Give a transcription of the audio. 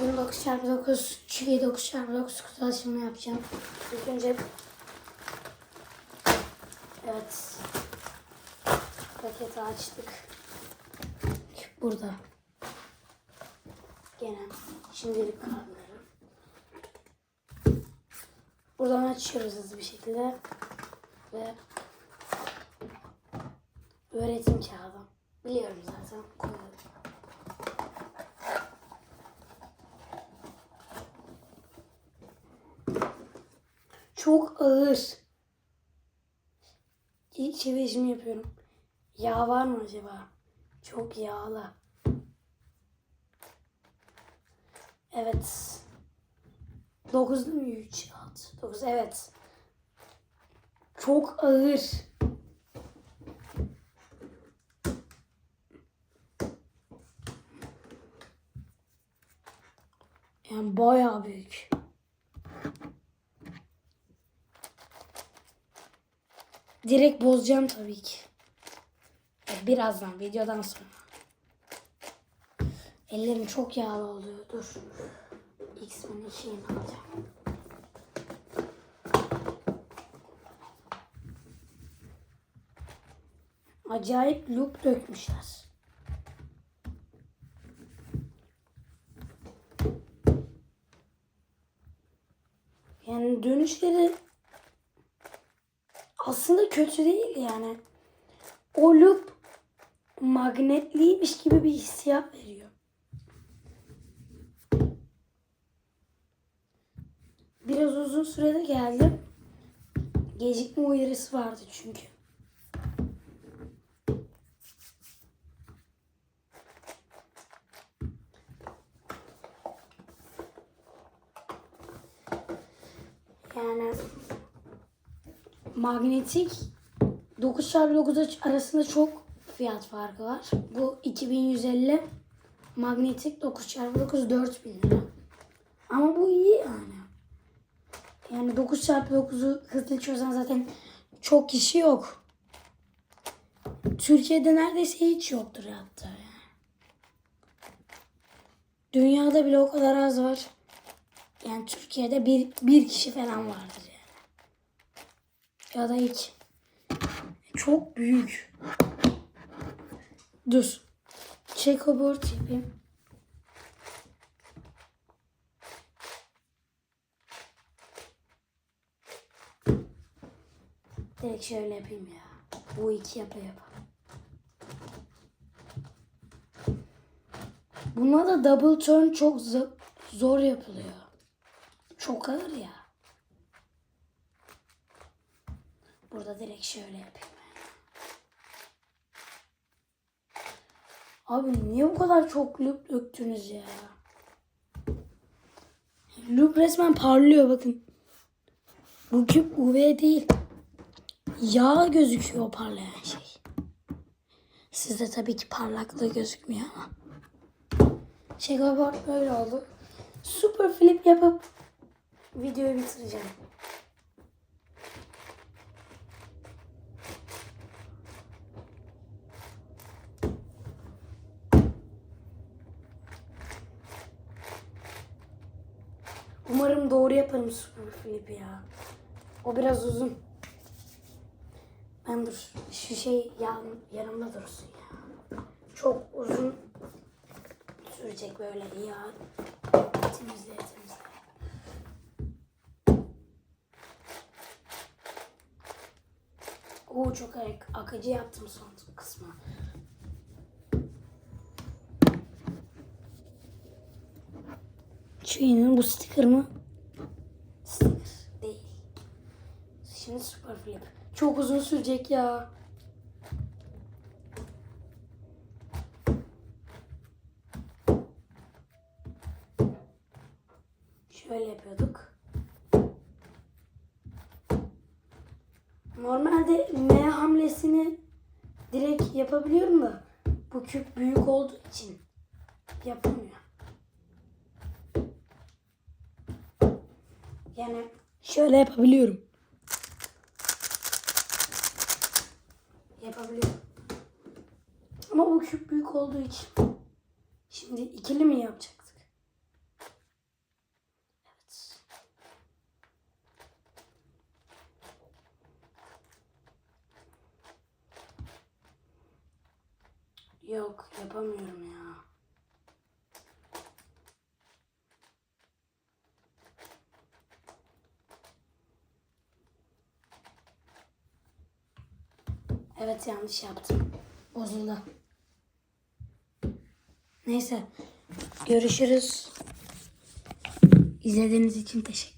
Bugün 9 çarpı 9 çiğ 9 çarpı 9 kutu açımı yapacağım. İlk önce Evet paketi açtık. Burada. Gene şimdilik kartları. Buradan açıyoruz hızlı bir şekilde. Ve öğretim kağıdı. Biliyorum zaten. Koyuyorum. Çok ağır. İlk çevirişimi yapıyorum. Yağ var mı acaba? Çok yağlı. Evet. 9 değil mi? 3, 6, 9. Evet. Çok ağır. Yani bayağı büyük. Direkt bozacağım tabii ki. Birazdan videodan sonra. Ellerim çok yağlı oluyor. Dur. X-Men şeyini alacağım. Acayip loop dökmüşler. Yani dönüşleri aslında kötü değil yani. O loop magnetliymiş gibi bir hissiyat veriyor. Biraz uzun sürede geldim. Gecikme uyarısı vardı çünkü. Yani magnetik 9 çarpı 9 arasında çok fiyat farkı var. Bu 2150 magnetik 9 çarpı 9 4000 lira. Ama bu iyi yani. Yani 9 çarpı 9'u hızlı çözen zaten çok kişi yok. Türkiye'de neredeyse hiç yoktur hatta. Dünyada bile o kadar az var. Yani Türkiye'de bir, bir kişi falan vardır yani. Ya da hiç. Çok büyük. Dur. Checkerboard yapayım. Direkt şöyle yapayım ya. Bu iki yapa yapa. Buna da double turn çok zo- zor yapılıyor. Çok ağır ya. Burada direkt şöyle yapayım. Abi niye bu kadar çok loop döktünüz ya? Loop resmen parlıyor bakın. Bu küp UV değil. Yağ gözüküyor parlayan şey. Sizde tabii ki parlaklığı gözükmüyor ama. Checkerboard böyle oldu. Super flip yapıp videoyu bitireceğim. Umarım doğru yaparım super flip ya. O biraz uzun. Ben dur. Şu şey yan, yanımda dursun ya. Çok uzun sürecek böyle ya. Temizle temizle. Oo çok ak- akıcı yaptım son kısmı. Yeni bu sticker mı? Sticker değil. Şimdi super flip. Çok uzun sürecek ya. Şöyle yapıyorduk. Normalde M hamlesini direkt yapabiliyorum da bu küp büyük olduğu için yapamıyor. Gene. Şöyle yapabiliyorum. Yapabiliyorum. Ama bu küp büyük olduğu için. Şimdi ikili mi yapacaktık? Evet. Yok yapamıyorum ya. Evet yanlış yaptım. Bozuldu. Neyse. Görüşürüz. İzlediğiniz için teşekkür